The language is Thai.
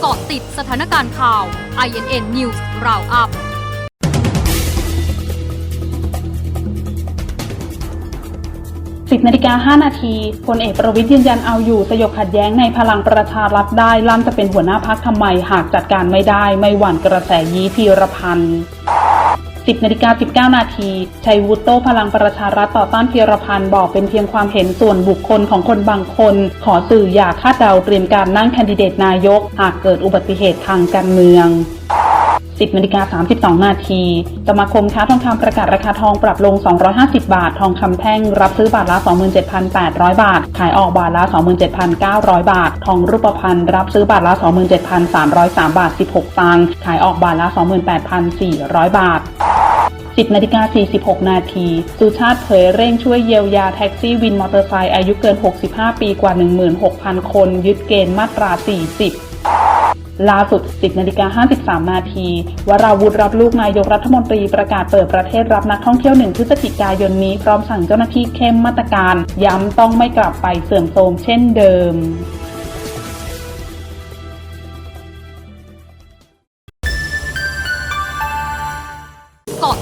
เกาะติดสถานการณ์ข่าว INN News Roundup 10นาฬิกา5นาทีพลเอกประวิทย์ยืนยันเอาอยู่สยบขัดแย้งในพลังประชารัฐได้ลั่นจะเป็นหัวหน้าพักทำไมหากจัดการไม่ได้ไม่หวั่นกระแสยีพีรพันธ์ 10นาฬิกา19 นาทีชัยวุฒิโตพลังประชารัฐต่อต้านเพีรพันธ์บอกเป็นเพียงความเห็นส่วนบุคคลของคนบางคน ขอสื่ออย่าคาดเดาเตรียมการนั่งแคนดิเดตนายก หากเกิดอุบัติเหตุทางการเมือง10นาฬิกา32 นาที สมาคมค้าทองคำประกาศราคาทองปรับลง 250 บาท ทองคำแท่งรับซื้อบาทละ 27,800 บาท ขายออกบาทละ 27,900 บาท ทองรูปพรรณรับซื้อบาทละ 27,303 บาท 16 ตังค์ ขายออกบาทละ 28,400 บาท 10นาฬิกา46 นาที สุชาติเผยเร่งช่วยเยียวยาแท็กซี่วินมอเตอร์ไซค์อายุเกิน 65 ปีกว่า 16,000 คน ยึดเกณฑ์มาตรา 40 ล่าสุด 10นาฬิกา53 นาที วราวุธรับลูกนายกรัฐมนตรีประกาศเปิดประเทศรับนักท่องเที่ยวหนึ่งพฤศจิกายนนี้ พร้อมสั่งเจ้าหน้าที่เข้มมาตรการ ย้ำต้องไม่กลับไปเสื่อมโทรมเช่นเดิม